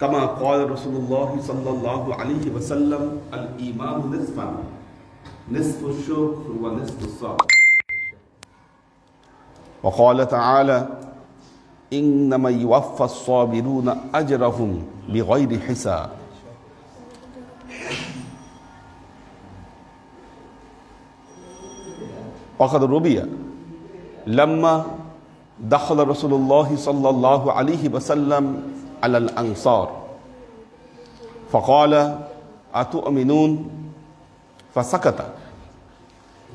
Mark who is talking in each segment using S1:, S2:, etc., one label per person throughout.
S1: كما قال رسول الله صلى الله عليه وسلم الإيمان نصفا. نصف الشكر ونصف الصبر. وقال تعالى إنما يوفى الصابرون أجرهم بغير حساب. وقد روي لما دخل رسول الله صلى الله عليه وسلم على الأنصار. فقال أتؤمنون؟ فسكت.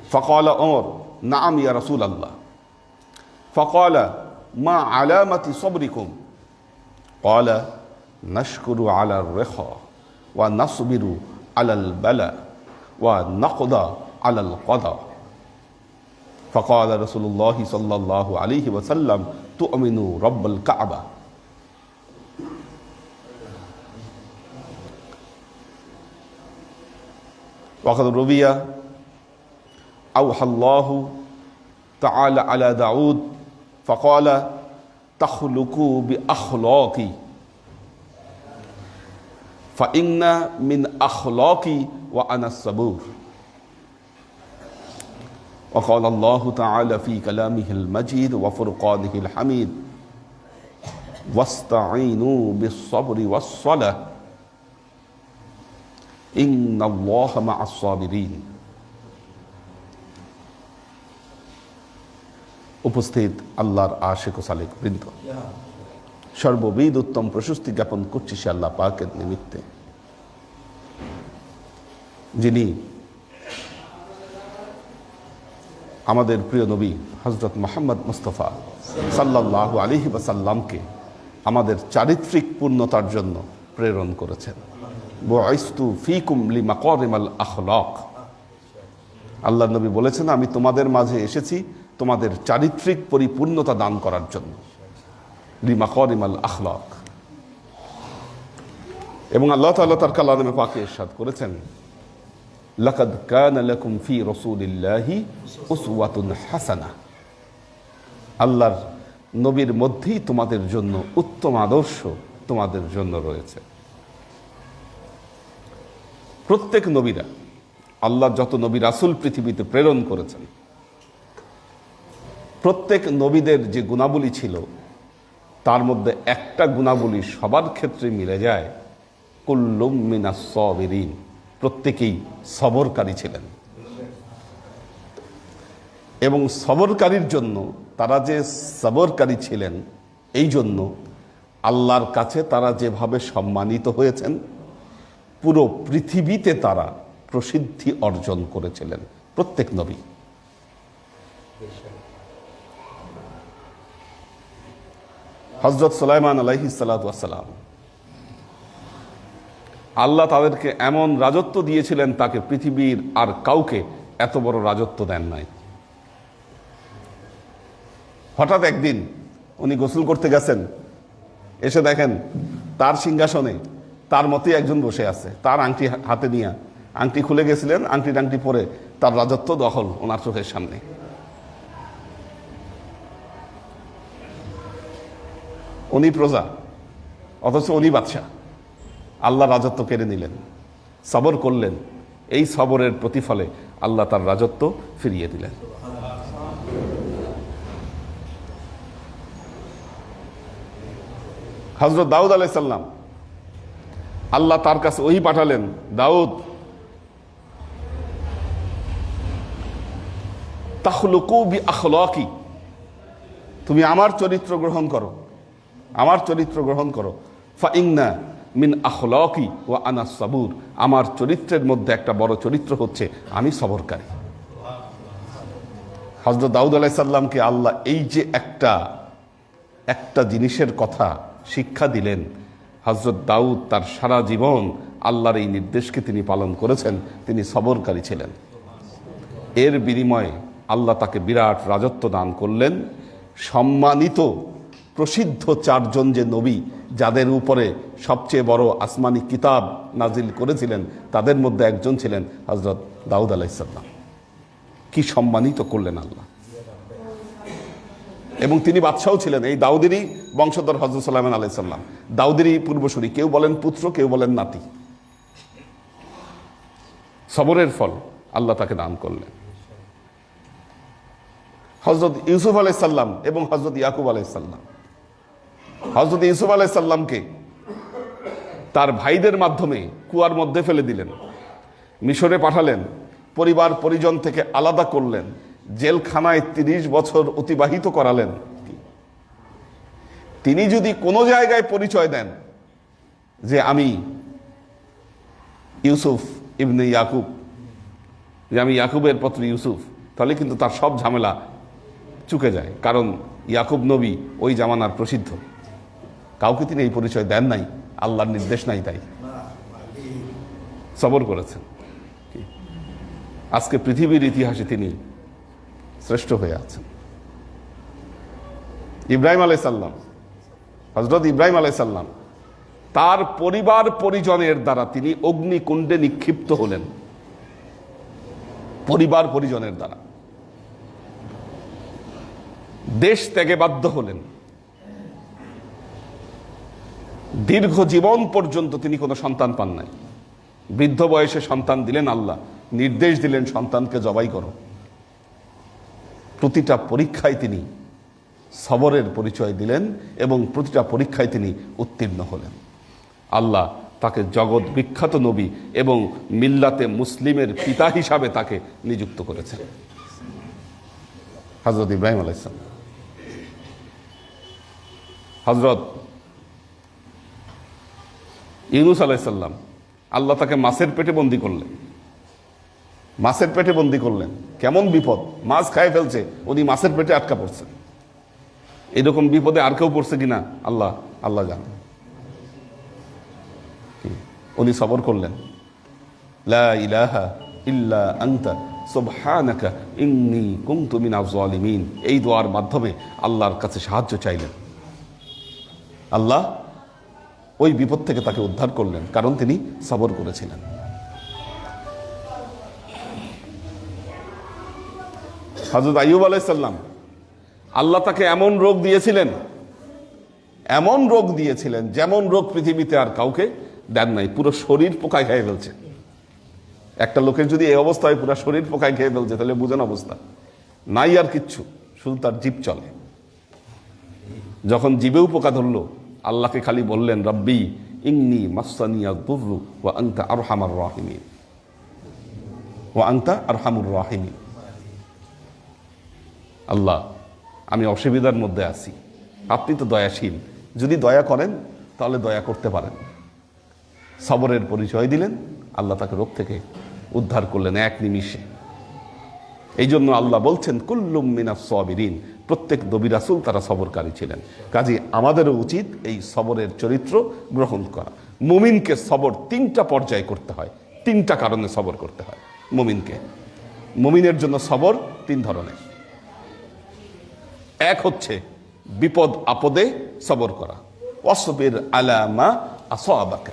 S1: فقال عمر نعم يا رسول الله. فقال ما علامة صبركم؟ قال نشكر على الرخاء ونصبر على البلاء ونقضى على القضاء. فقال رسول الله صلى الله عليه وسلم تؤمن رب الكعبة. وقد روي أوحى الله تعالى على داود فقال تخلقوا بأخلاقي. فإن من أخلاقي وأنا الصبور. وقال الله تعالى في كلامه المجيد وفرقانه الحميد واستعينوا بالصبر والصلاة. উপস্থিত আল্লাহর আশেক সালেক বৃন্দ সর্ববিদ উত্তম প্রশস্তি জ্ঞাপন করছি সে আল্লাহ পাকের নিমিত্তে যিনি আমাদের প্রিয় নবী হজরত মোহাম্মদ মুস্তফা সাল্লাহ আলিহি বাসাল্লামকে আমাদের চারিত্রিক পূর্ণতার জন্য প্রেরণ করেছেন। বয়স্তু ফিকুম করিমাল আখলক আল্লাহ নবী বলেছেন, আমি তোমাদের মাঝে এসেছি তোমাদের চারিত্রিক পরিপূর্ণতা দান করার জন্য। লিমা করিমাল আখলক এবং আল্লাহ তাল্লাহ তার কালামে পাকে ইরশাদ করেছেন, লাকাদ কানা লাকুম ফি রাসূলিল্লাহি উসওয়াতুন হাসানাহ আল্লাহর নবীর মধ্যেই তোমাদের জন্য উত্তম আদর্শ তোমাদের জন্য রয়েছে। প্রত্যেক নবীরা, আল্লাহ যত নবী রাসুল পৃথিবীতে প্রেরণ করেছেন, প্রত্যেক নবীদের যে গুণাবলী ছিল, তার মধ্যে একটা গুণাবলী সবার ক্ষেত্রে মিলে যায়, কুল্লুম মিনা সবেরিন, প্রত্যেকেই সবরকারী ছিলেন। এবং সবরকারীর জন্য, তারা যে সবরকারী ছিলেন, এই জন্য আল্লাহর কাছে তারা যেভাবে সম্মানিত হয়েছেন পুরো পৃথিবীতে তারা প্রসিদ্ধি অর্জন করেছিলেন, প্রত্যেক নবী। হজরত সুলাইমান আলাইহি সালাম, আল্লাহ তাদেরকে এমন রাজত্ব দিয়েছিলেন তাকে পৃথিবীর আর কাউকে এত বড় রাজত্ব দেন নাই। হঠাৎ একদিন উনি গোসল করতে গেছেন, এসে দেখেন তার সিংহাসনে তার মতোই একজন বসে আছে, তার আংটি হাতে নিয়ে। আংটি খুলে গেছিলেন আংটি টাংটি পরে তার রাজত্ব দখল ওনার চোখের সামনে। উনি প্রজা, অথচ উনি বাদশাহ। আল্লাহ রাজত্ব কেড়ে নিলেন, সবর করলেন। এই সবরের প্রতিফলে আল্লাহ তার রাজত্ব ফিরিয়ে দিলেন। হজরত দাউদ আলাইসাল্লাম আল্লাহ তার কাছে ওই পাঠালেন, দাউদ তাহলুকু বি আখলাকি, তুমি আমার চরিত্র গ্রহণ করো, আমার চরিত্র গ্রহণ করো। ফাইন্না মিন আখলাকি ও আনা সাবুর, আমার চরিত্রের মধ্যে একটা বড় চরিত্র হচ্ছে, আমি সবরকারী। হজরত দাউদ আলাইসাল্লামকে আল্লাহ এই যে একটা একটা জিনিসের কথা শিক্ষা দিলেন হজরত দাউদ তার সারা জীবন আল্লাহর এই নির্দেশকে তিনি পালন করেছেন, তিনি সবরকারী ছিলেন। এর বিনিময়ে আল্লাহ তাকে বিরাট রাজত্ব দান করলেন। সম্মানিত, প্রসিদ্ধ চারজন যে নবী, যাদের উপরে সবচেয়ে বড় আসমানি কিতাব নাজিল করেছিলেন, তাদের মধ্যে একজন ছিলেন হজরত দাউদ আলাইসাল্লাম কি সম্মানিত করলেন আল্লাহ। এবং তিনি বাদশাও ছিলেন এই দাউদেরই বংশধর হজরত সাল্লাম আলাইসাল্লাম দাউদেরই পূর্বসূরি। কেউ বলেন পুত্র, কেউ বলেন নাতি। সবরের ফল আল্লাহ তাকে দান করলেন। হজরত ইউসুফ আলাইসাল্লাম এবং হজরত ইয়াকুব আলাইসাল্লাম হজরত ইউসুফ আলাইসাল্লামকে তার ভাইদের মাধ্যমে কুয়ার মধ্যে ফেলে দিলেন। মিশরে পাঠালেন। পরিবার, পরিজন থেকে আলাদা করলেন। জেলখানায় তিরিশ বছর অতিবাহিত করালেন তিনি। যদি কোনো জায়গায় পরিচয় দেন যে আমি ইউসুফ ইবনে ইয়াকুব, যে আমি ইয়াকুবের পত্র ইউসুফ, তাহলে কিন্তু তার সব ঝামেলা চুকে যায়। কারণ ইয়াকুব নবী ওই জামানার প্রসিদ্ধ। কাউকে তিনি এই পরিচয় দেন নাই, আল্লাহর নির্দেশ নাই তাই। সবর করেছেন। আজকে পৃথিবীর ইতিহাসে তিনি শ্রেষ্ঠ হয়ে আছেন ইব্রাহিম আলাইসাল্লাম হজরত ইব্রাহিম আলাইসাল্লাম তার পরিবার পরিজনের দ্বারা তিনি অগ্নিকুণ্ডে নিক্ষিপ্ত হলেন। পরিবার পরিজনের দ্বারা। দেশ ত্যাগে বাধ্য হলেন। দীর্ঘ জীবন পর্যন্ত তিনি কোনো সন্তান পান নাই। বৃদ্ধ বয়সে সন্তান দিলেন আল্লাহ, নির্দেশ দিলেন সন্তানকে জবাই করো। প্রতিটা পরীক্ষায় তিনি সবরের পরিচয় দিলেন এবং প্রতিটা পরীক্ষায় তিনি উত্তীর্ণ হলেন। আল্লাহ তাকে জগৎ বিখ্যাত নবী এবং মিল্লাতে মুসলিমের পিতা হিসাবে তাকে নিযুক্ত করেছেন। হজরত ইব্রাহিম আলাইসাল্লাম হজরত ইউনুস আলাইসাল্লাম আল্লাহ তাকে মাছের পেটে বন্দি করলেন। মাছের পেটে বন্দি করলেন। কেমন বিপদ? মাছ খায় ফেলছে, উনি মাছের পেটে আটকা পড়ছেন এরকম বিপদে আর কেউ পড়ছে কিনা? আল্লাহ আল্লাহ জানেন কি? উনি সবর করলেন। লা জালিমিন। এই দোয়ার মাধ্যমে আল্লাহর কাছে সাহায্য চাইলেন। আল্লাহ ওই বিপদ থেকে তাকে উদ্ধার করলেন, কারণ তিনি সবর করেছিলেন। হজরত আইয়ুব আলাইসাল্লাম আল্লাহ তাকে এমন রোগ দিয়েছিলেন, এমন রোগ দিয়েছিলেন যেমন রোগ পৃথিবীতে আর কাউকে দেন নাই, পুরো শরীর পোকায় খেয়ে ফেলছে। একটা লোকের যদি এই অবস্থা হয়, পুরো শরীর পোকায় খেয়ে ফেলছে, তাহলে বুঝেন অবস্থা। নাই আর কিচ্ছু, শুধু তার জীব চলে। যখন জীবেও পোকা ধরলো, আল্লাহকে খালি বললেন, রব্বি ইংনি মাসানিয়া দুর্রু ও আংতা আর হামার রাহিমি ও আংতা আর হামুর রাহিমি আল্লাহ, আমি অসুবিধার মধ্যে আছি। আপনি তো দয়াশীল। যদি দয়া করেন, তাহলে দয়া করতে পারেন। সবরের পরিচয় দিলেন, আল্লাহ তাকে রোগ থেকে উদ্ধার করলেন এক নিমিষে। এই জন্য আল্লাহ বলছেন, কুল্লুম মিনাস সবিরিন। প্রত্যেক নবী রাসূল তারা সবরকারী ছিলেন। কাজে আমাদেরও উচিত এই সবরের চরিত্র গ্রহণ করা। মুমিনকে সবর তিনটা পর্যায়ে করতে হয়। তিনটা কারণে সবর করতে হয়। মুমিনকে। মুমিনের জন্য সবর তিন ধরনের। এক হচ্ছে বিপদ আপদে সবর করা। অসবের আলামা আসবাকা।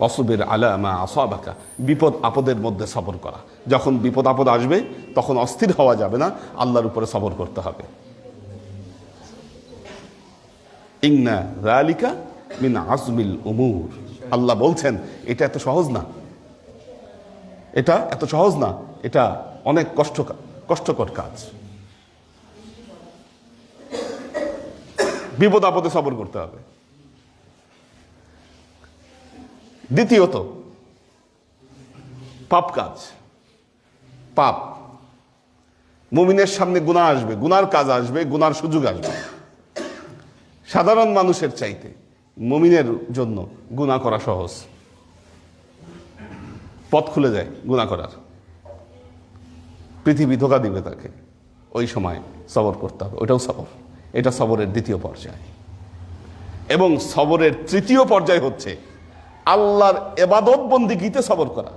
S1: অসবের আলামা আসবাকা। বিপদ আপদের মধ্যে সবর করা। যখন বিপদ আপদ আসবে, তখন অস্থির হওয়া যাবে না, আল্লাহর উপরে সবর করতে হবে। ইন্না রালিকা মিন আজমিল উমুর। আল্লাহ বলছেন, এটা এত সহজ না। এটা এত সহজ না। এটা অনেক কষ্ট কষ্টকর কাজ। বিপদ আপদে সবর করতে হবে। দ্বিতীয়ত, পাপ কাজ। পাপ। মুমিনের সামনে গুণা আসবে, গুনার কাজ আসবে, গুনার সুযোগ আসবে। সাধারণ মানুষের চাইতে মুমিনের জন্য গুণা করা সহজ। পথ খুলে যায় গুণা করার। পৃথিবী ধোকা দিবে তাকে। ওই সময় সবর করতে হবে ওটাও সবর। এটা সবরের দ্বিতীয় পর্যায়। এবং সবরের তৃতীয় পর্যায় হচ্ছে আল্লাহর এবাদত বন্দিগিতে সবর করা।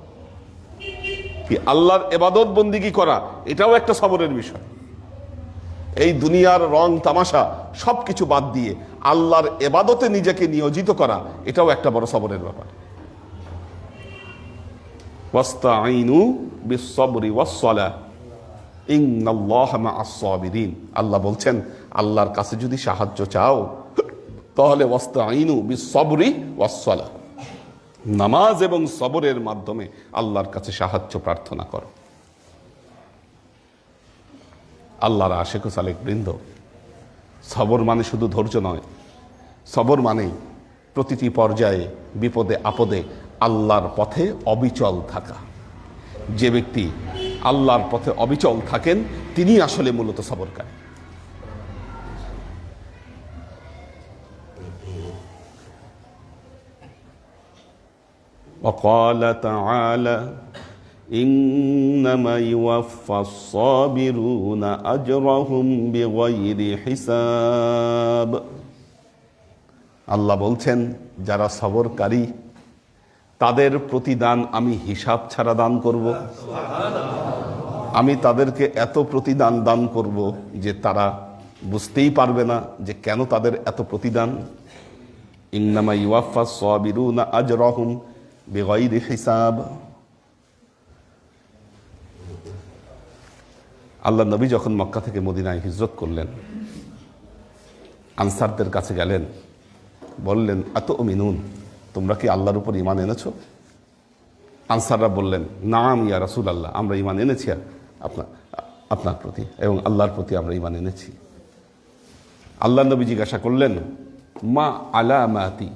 S1: কি আল্লাহর এবাদত বন্দিগি করা, এটাও একটা সবরের বিষয়। এই দুনিয়ার রং, তামাশা সব কিছু বাদ দিয়ে আল্লাহর এবাদতে নিজেকে নিয়োজিত করা, এটাও একটা বড় সবরের ব্যাপার। আল্লাহ বলছেন আল্লাহর কাছে যদি সাহায্য চাও, তাহলে ওয়াস্তা আইনু বি সবরি ওয়াসলা নামাজ এবং সবরের মাধ্যমে আল্লাহর কাছে সাহায্য প্রার্থনা করো। আল্লাহর আশেখ সালেক বৃন্দ, সবর মানে শুধু ধৈর্য নয়, সবর মানে প্রতিটি পর্যায়ে বিপদে আপদে আল্লাহর পথে অবিচল থাকা। যে ব্যক্তি আল্লাহর পথে অবিচল থাকেন তিনি আসলে মূলত সবরকারী। وقال تعالى إنما يوفى الصابرون أجرهم بغير حساب আল্লাহ বলছেন যারা সবরকারী তাদের প্রতিদান আমি হিসাব ছাড়া দান করব আমি তাদেরকে এত প্রতিদান দান করব যে তারা বুঝতেই পারবে না যে কেন তাদের এত প্রতিদান ইন্নামা ইউয়াফা সাবিরুনা আজরাহুম বিগাইরি হিসাব আল্লাহ নবী যখন মক্কা থেকে মদিনায় হিজরত করলেন, আনসারদের কাছে গেলেন, বললেন এত মিনুন, তোমরা কি আল্লাহর উপর ইমান এনেছো? আনসাররা বললেন, নাম ইয়া রাসুল আল্লাহ আমরা ইমান এনেছি আপনার আপনার প্রতি এবং আল্লাহর প্রতি আমরা ইমান এনেছি। আল্লাহ নবী জিজ্ঞাসা করলেন, মা আলামাতি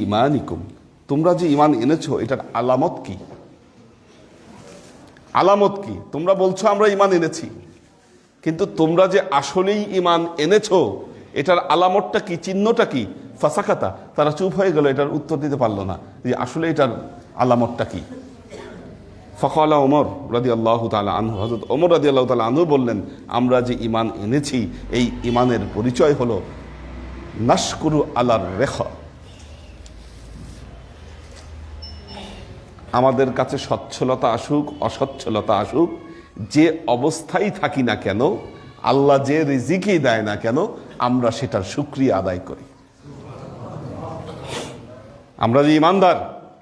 S1: ইমানিকুম তোমরা যে ইমান এনেছো, এটার আলামত কি? আলামত কি? তোমরা বলছো, আমরা ইমান এনেছি। কিন্তু তোমরা যে আসলেই ইমান এনেছো, এটার আলামতটা কি, চিহ্নটা কি? ফাসাকাতা, তারা চুপ হয়ে গেল, এটার উত্তর দিতে পারল না। যে আসলে এটার আলামতটা কি? ফখলা ওমর রাদি আল্লাহ তালা আনহু হজরত ওমর রাদি আল্লাহ তালা আনহু বললেন, আমরা যে ইমান এনেছি, এই ইমানের পরিচয় হলো, নাশকুরু আলার রেখা। আমাদের কাছে সচ্ছলতা আসুক, অসচ্ছলতা আসুক, যে অবস্থায় থাকি না কেন, আল্লাহ যে রিজিকই দেয় না কেন, আমরা সেটার সুক্রিয়া আদায় করি। আমরা যে ইমানদার,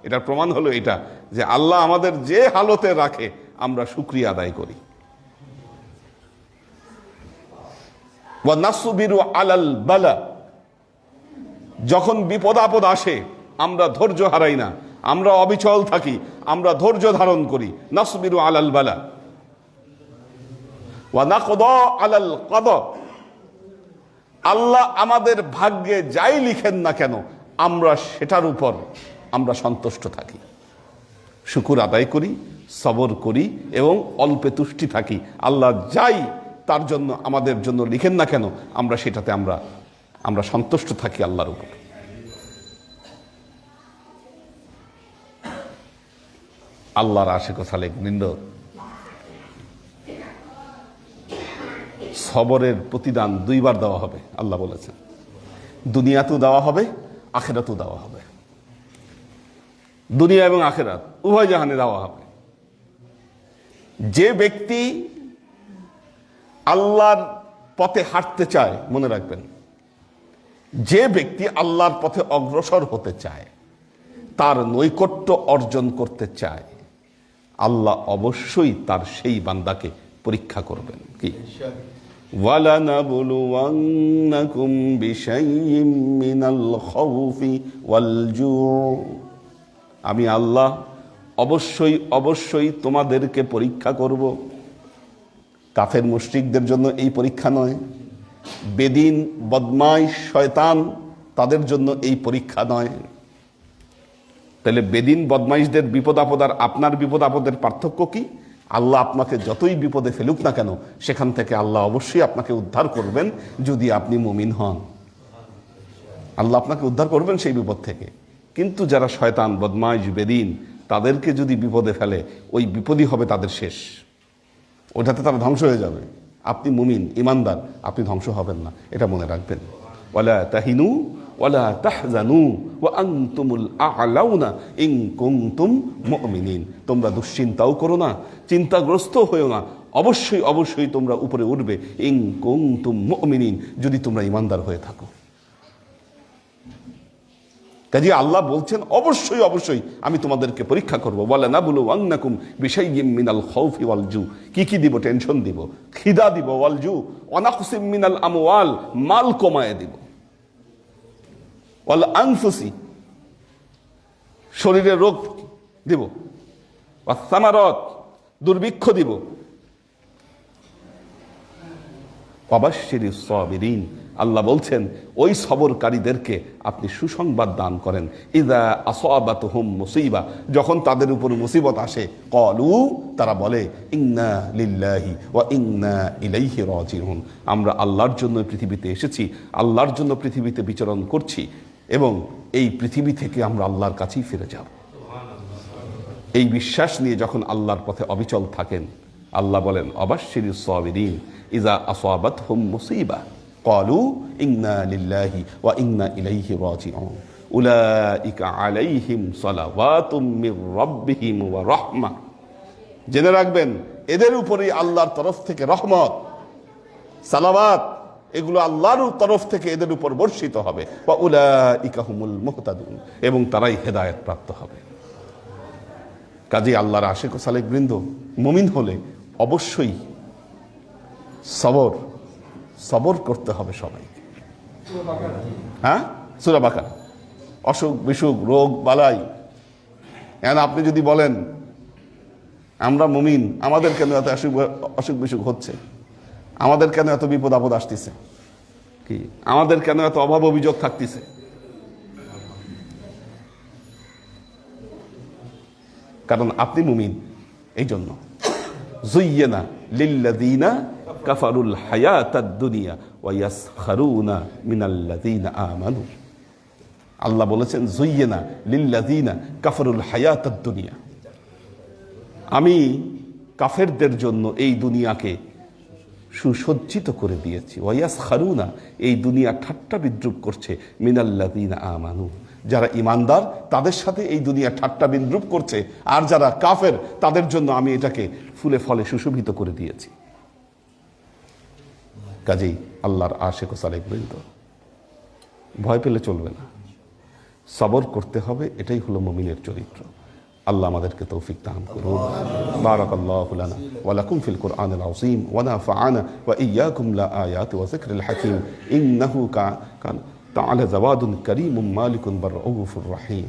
S1: এটার প্রমাণ হলো এটা, যে আল্লাহ আমাদের যে হালতে রাখে, আমরা সুক্রিয়া আদায় করি। নাসবিরু যখন বিপদ আপদ আসে, আমরা ধৈর্য হারাই না। আমরা অবিচল থাকি, আমরা ধৈর্য ধারণ করি। নাসবিরু আলাল বালা। আলাল কদ আল্লাহ আমাদের ভাগ্যে যাই লিখেন না কেন, আমরা সেটার উপর আমরা সন্তুষ্ট থাকি। শুকুর আদায় করি, সবর করি এবং অল্পে তুষ্টি থাকি। আল্লাহ যাই তার জন্য, আমাদের জন্য লিখেন না কেন, আমরা সেটাতে আমরা আমরা সন্তুষ্ট থাকি আল্লাহর উপর। আল্লাহর আশেক সালেক বৃন্দ সবরের প্রতিদান দুইবার দেওয়া হবে, আল্লাহ বলেছেন। দুনিয়াতেও দেওয়া হবে, আখেরাতেও দেওয়া হবে। দুনিয়া এবং আখেরাত, উভয় জাহানে দেওয়া হবে। যে ব্যক্তি আল্লাহর পথে হাঁটতে চায়, মনে রাখবেন, যে ব্যক্তি আল্লাহর পথে অগ্রসর হতে চায়, তার নৈকট্য অর্জন করতে চায় আল্লাহ অবশ্যই তার সেই বান্দাকে পরীক্ষা করবেন কি ولنبلونكم بشيء من الخوف والجوع আমি আল্লাহ অবশ্যই অবশ্যই তোমাদেরকে পরীক্ষা করব কাফের মুশরিকদের জন্য এই পরীক্ষা নয় বেদিন বদমাইশ শয়তান তাদের জন্য এই পরীক্ষা নয় তাহলে বেদিন বদমাইশদের বিপদ আপদ আর আপনার বিপদ আপদের পার্থক্য কি? আল্লাহ আপনাকে যতই বিপদে ফেলুক না কেন, সেখান থেকে আল্লাহ অবশ্যই আপনাকে উদ্ধার করবেন যদি আপনি মুমিন হন। আল্লাহ আপনাকে উদ্ধার করবেন সেই বিপদ থেকে। কিন্তু যারা শয়তান, বদমাইশ, বেদিন, তাদেরকে যদি বিপদে ফেলে, ওই বিপদই হবে তাদের শেষ। ওটাতে তারা ধ্বংস হয়ে যাবে। আপনি মুমিন, ইমানদার, আপনি ধ্বংস হবেন না। এটা মনে রাখবেন। ওয়ালা তাহিনু ওয়ালা তাহজানু ওয়া আনতুমুল আ'লাউনা কুনতুম মুমিনিন। তোমরা দুশ্চিন্তাও করো না, চিন্তাগ্রস্ত হয়েও না। অবশ্যই অবশ্যই তোমরা উপরে উঠবে। ইন কুনতুম মুমিনিন, যদি তোমরা ইমানদার হয়ে থাকো। কাজে আল্লাহ বলছেন, অবশ্যই অবশ্যই আমি তোমাদেরকে পরীক্ষা করব। বলে না বলো ওয়াংনাকুম বিষয় মিনাল খৌফি ওয়াল জু। কি কি দিব? টেনশন দিব। খিদা দিব ওয়াল জু। অনাকুসিম মিনাল আমওয়াল। মাল কমায় দিব। ওয়াল আনফুসি শরীরে রোগ দিব সামারত, দুর্ভিক্ষ দিব। অবশ্যই সবিরিন, আল্লাহ বলছেন, ওই সবরকারীদেরকে আপনি সুসংবাদ দান করেন। ইদা আসবাত হুম মুসিবা, যখন তাদের উপর মুসিবত আসে কলু তারা বলে, ইন্না লিল্লাহি ওয়া ইন্না ইলাইহি রাজিউন। আমরা আল্লাহর জন্য পৃথিবীতে এসেছি, আল্লাহর জন্য পৃথিবীতে বিচরণ করছি। এবং এই পৃথিবী থেকে আমরা আল্লাহর কাছেই ফিরে যাব। এই বিশ্বাস নিয়ে যখন আল্লাহর পথে অবিচল থাকেন, আল্লাহ বলেন অবাশির সবিরিন ইজা আসওয়াবাত হুম মুসিবা কলু ইংনা লিল্লাহি ওয়া ইংনা ইলাইহি রাজিউন। উলাইকা আলাইহিম সালাওয়াতুম মির রাব্বিহিম ওয়া রাহমা। জেনে রাখবেন, এদের উপরেই আল্লাহর তরফ থেকে রহমত, সালাওয়াত। এগুলো আল্লাহর তরফ থেকে এদের উপর বর্ষিত হবে। বা উলা হুমুল মুহতাদুন। এবং তারাই হেদায়েত প্রাপ্ত হবে। কাজে আল্লাহর আশেক সালেক বৃন্দ, মুমিন হলে অবশ্যই সবর সবর করতে হবে সবাইকে। হ্যাঁ? সুরাবাকার অসুখ, বিসুখ, রোগ, বালাই। এখন আপনি যদি বলেন, আমরা মুমিন, আমাদের কেন এত অসুখ অসুখ, বিসুখ হচ্ছে? আমাদের কেন এত বিপদ আপদ আসতেছে? কি? আমাদের কেন এত অভাব অভিযোগ থাকতেছে? কারণ আপনি মুমিন এই জন্য জুইয়েনা লিল্লাদিনা কাফারুল হায়াতাদ দুনিয়া ওয়াসখারুনা মিনাল্লাদিনা আমানু। আল্লাহ বলেছেন, জুইয়েনা লিল্লাদিনা কাফারুল হায়াতাদ দুনিয়া আমি কাফেরদের জন্য এই দুনিয়াকে সুসজ্জিত করে দিয়েছি। ওয়াইয়াস খারুনা এই দুনিয়া ঠাট্টা বিদ্রুপ করছে মিনাল্লাদিনা আমানু। যারা ইমানদার তাদের সাথে এই দুনিয়া ঠাট্টা বিদ্রুপ করছে, আর যারা কাফের, তাদের জন্য আমি এটাকে ফুলে ফলে সুশোভিত করে দিয়েছি। কাজেই আল্লাহর আশেক সালেক বৃন্দ। ভয় পেলে চলবে না। সবর করতে হবে, এটাই হলো মমিনের চরিত্র। আল্লাহ আমাদেরকে তৌফিক দান করুন বারাকাল্লাহু লানা ওয়া লাকুম ফিল কুরআনিল আযীম ওয়া নাফা'ানা ওয়া ইয়্যাকুম লা আয়াতি ওয়া যিকরিল হাকীম ইন্নাহু কান তাআলা জাওয়াদুন কারীমুম মালিকুন বারউফুর রহিম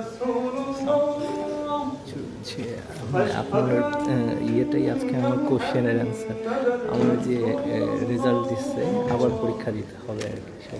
S2: আপনার ইয়েটাই আজকে আমার কোশ্চেনের অ্যান্সার আমার যে রেজাল্ট দিচ্ছে, আবার পরীক্ষা দিতে হবে আর কি, সব।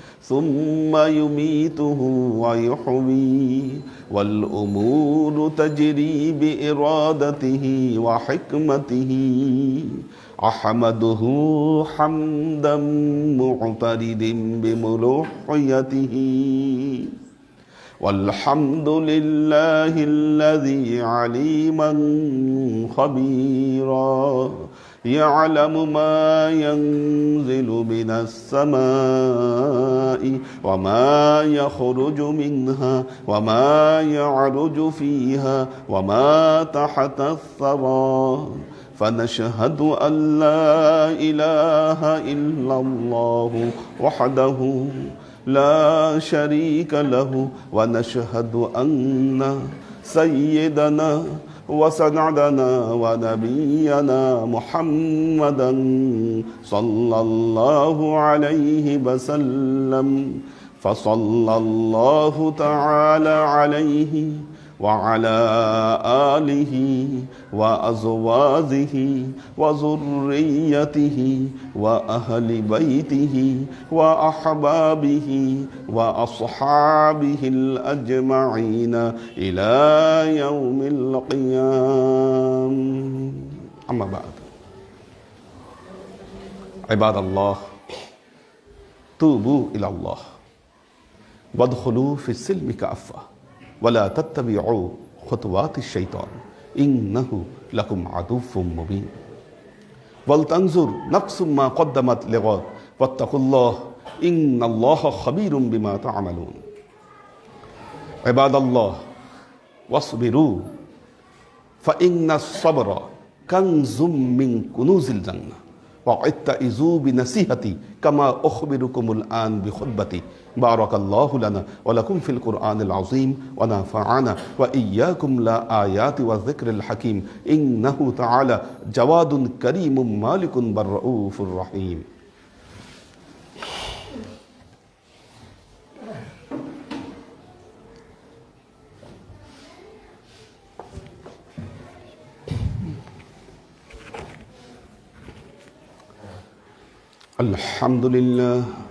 S1: ثم يميته ويحويه والأمور تجري بإرادته وحكمته. أحمده حمدا معترد بملوحيته. والحمد لله الذي عليما خبيرا. يعلم ما ينزل من السماء وما يخرج منها وما يعرج فيها وما تحت الثرى. فنشهد أن لا إله إلا الله وحده لا شريك له ونشهد أن سيدنا وسندنا ونبينا محمدا صلى الله عليه وسلم. فصلى الله تعالى عليه وعلى آله وأزواجه وذريته وأهل بيته وأحبابه وأصحابه الأجمعين إلى يوم القيام. أما بعد. عباد الله توبوا إلى الله. وادخلوا في السلم كافه ولا تتبعوا خطوات الشيطان انه لكم عدو مبين ولتنظر نفس ما قدمت لغد واتقوا الله ان الله خبير بما تعملون عباد الله واصبروا فان الصبر كنز من كنوز الجنه واتئذوا بنصيحتي كما أخبركم الآن بخطبتي بارك الله لنا ولكم في القرآن العظيم ونفعنا وإياكم لا آيات والذكر الحكيم إنه تعالى جواد كريم مالك بالرؤوف الرحيم. الحمد لله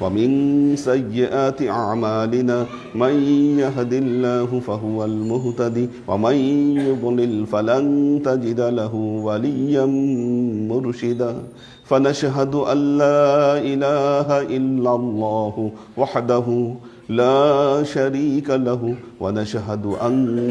S1: ومن سيئات أعمالنا من يهد الله فهو المهتدي ومن يضلل فلن تجد له وليا مرشدا. فنشهد أن لا إله إلا الله وحده لا شريك له ونشهد أن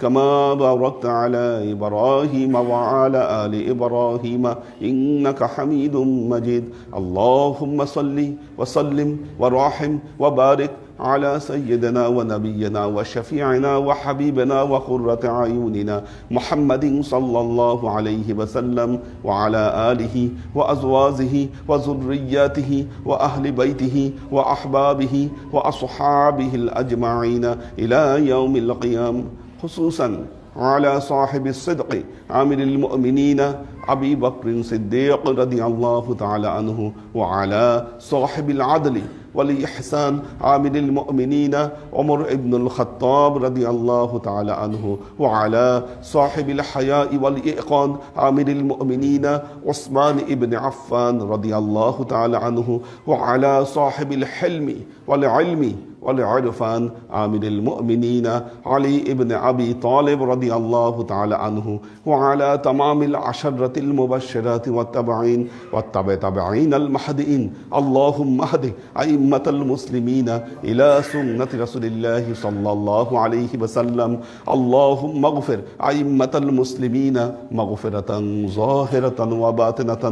S1: كما باركت على إبراهيم وعلى آل إبراهيم إنك حميد مجيد. اللهم صل وسلم ورحم وبارك على سيدنا ونبينا وشفيعنا وحبيبنا وقرة أعيننا محمد صلى الله عليه وسلم وعلى آله وأزواجه وذرياته وأهل بيته وأحبابه وأصحابه الأجمعين إلى يوم القيامة. خصوصا وعلى صاحب الصدق عامل المؤمنين أبي بكر صديق رضي الله تعالى عنه وعلى صاحب العدل والإحسان عامل المؤمنين عمر بن الخطاب رضي الله تعالى عنه وعلى صاحب الحياء والإيقان عامل المؤمنين عثمان بن عفان رضي الله تعالى عنه وعلى صاحب الحلم والعلم والعرفان عامل المؤمنين علي بن أبي طالب رضي الله تعالى عنه وعلى تمام العشرة المبشرات والتبعين والتبع تبعين المهدئين اللهم اهد أئمة المسلمين إلى سنة رسول الله صلى الله عليه وسلم اللهم اغفر أئمة المسلمين مغفرة ظاهرة وباطنة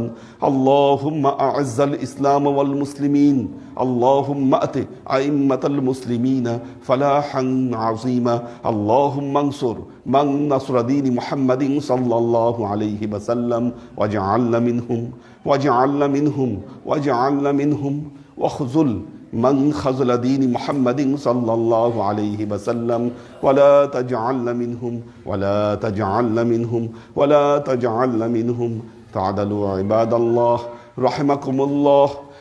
S1: اللهم أعز الإسلام والمسلمين اللهم أت أئمة المسلمين فلاحا عظيما. اللهم انصر من نصر دين محمد صلى الله عليه وسلم. واجعلنا منهم واجعلنا منهم واجعلنا منهم. واخذل من خذل دين محمد صلى الله عليه وسلم. ولا تجعلنا منهم ولا تجعلنا منهم ولا تجعلنا منهم. تعدلوا عباد الله رحمكم الله.